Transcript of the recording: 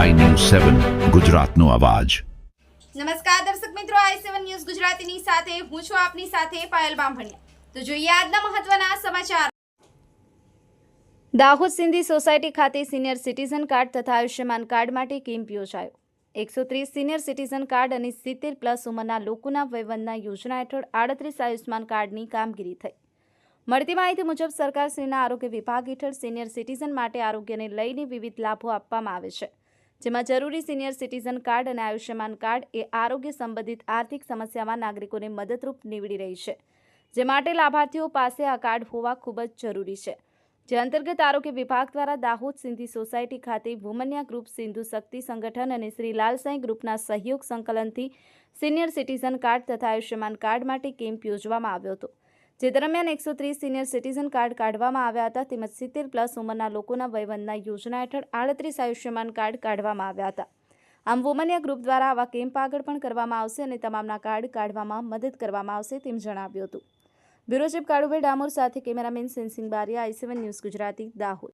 સેવન ગુજરાતનો અવાજ. નમસ્કાર દર્શક મિત્રો આઈ સેવન ન્યૂઝ ગુજરાતીની સાથે, હું છું આપની સાથે પાયલ બામભણિયા. તો જોઈએ આજના મહત્વના સમાચાર. દાહોદ સિંધી સોસાયટી ખાતે સિનિયર સિટીઝન કાર્ડ તથા આયુષ્યમાન કાર્ડ માટે કેમ્પ યોજાયો. એકસો ત્રીસ સિનિયર સિટીઝન કાર્ડ અને સિત્તેર પ્લસ ઉંમરના લોકોના વયવંદના યોજના હેઠળ આડત્રીસ આયુષ્યમાન કાર્ડની કામગીરી થઈ. મળતી માહિતી મુજબ સરકારશ્રીના આરોગ્ય વિભાગ હેઠળ સિનિયર સિટીઝન માટે આરોગ્યને લઈને વિવિધ લાભો આપવામાં આવે છે. જેમાં જરૂરી સિનિયર સિટીઝન કાર્ડ અને આયુષ્યમાન કાર્ડ એ આરોગ્ય સંબંધિત આર્થિક સમસ્યામાં નાગરિકોને મદદરૂપ નીવડી રહી છે. જે માટે લાભાર્થીઓ પાસે આ કાર્ડ હોવા ખૂબ જ જરૂરી છે. જે અંતર્ગત આરોગ્ય વિભાગ દ્વારા દાહોદ સિંધી સોસાયટી ખાતે વુમન્યા ગ્રુપ સિંધુ શક્તિ સંગઠન અને શ્રી લાલસાઈ ગ્રુપના સહયોગ સંકલનથી સિનિયર સિટીઝન કાર્ડ તથા આયુષ્યમાન કાર્ડ માટે કેમ્પ યોજવામાં આવ્યો હતો. જે દરમિયાન એકસો ત્રીસ સિનિયર સિટીઝન કાર્ડ કાઢવામાં આવ્યા હતા, તેમજ સિત્તેર પ્લસ ઉંમરના લોકોના વયવંદના યોજના હેઠળ આડત્રીસ આયુષ્યમાન કાર્ડ કાઢવામાં આવ્યા હતા. આમ વુમનિયા ગ્રુપ દ્વારા આવા કેમ્પ આગળ પણ કરવામાં આવશે અને તમામના કાર્ડ કાઢવામાં મદદ કરવામાં આવશે તેમ જણાવ્યું હતું. બ્યુરો કાળુભાઈ ડામોર સાથે cameraman Sensing Bariya, I news Gujarati, Dahod.